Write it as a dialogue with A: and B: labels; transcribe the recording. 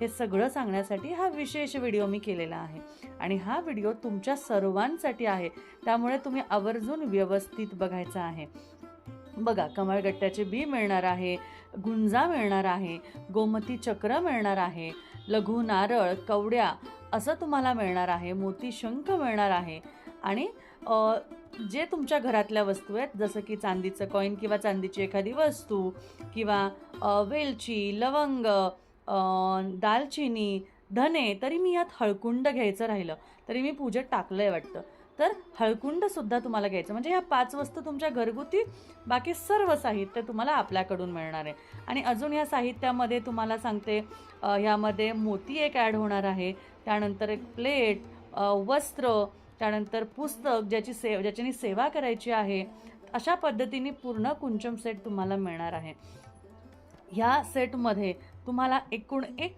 A: हे सगळं सांगण्यासाठी हा विशेष व्हिडिओ मी केलेला आहे. आणि हा व्हिडिओ तुमच्या सर्वांसाठी आहे. त्यामुळे तुम्ही आवर्जून व्यवस्थित बघायचा आहे. बघा कमळगट्ट्याचे बी मिळणार आहे गुंजा मिळणार आहे गोमती चक्र मिळणार आहे लघु नारळ कवड्या असं तुम्हाला मिळणार आहे मोती शंख मिळणार आहे. आणि जे तुमच्या घरातल्या वस्तू आहेत जसं की चांदीचं कॉईन किंवा चांदीची एखादी वस्तू किंवा वेलची लवंग दालचिनी धने तरी मी यात हळकुंड घ्यायचं राहिलं. तरी मी पूजेत टाकलं आहे वाटतं. तर हळकुंडसुद्धा तुम्हाला घ्यायचं. म्हणजे ह्या पाच वस्तू तुमच्या घरगुती बाकी सर्व साहित्य तुम्हाला आपल्याकडून मिळणार आहे. आणि अजून ह्या साहित्यामध्ये तुम्हाला सांगते ह्यामध्ये मोती एक ॲड होणार आहे. त्यानंतर एक प्लेट वस्त्र त्यानंतर पुस्तक ज्याची से ज्याच्यानी सेवा करायची आहे. अशा पद्धतीने पूर्ण कुंचम सेट तुम्हाला मिळणार आहे. ह्या सेटमध्ये तुम्हाला एकूण एक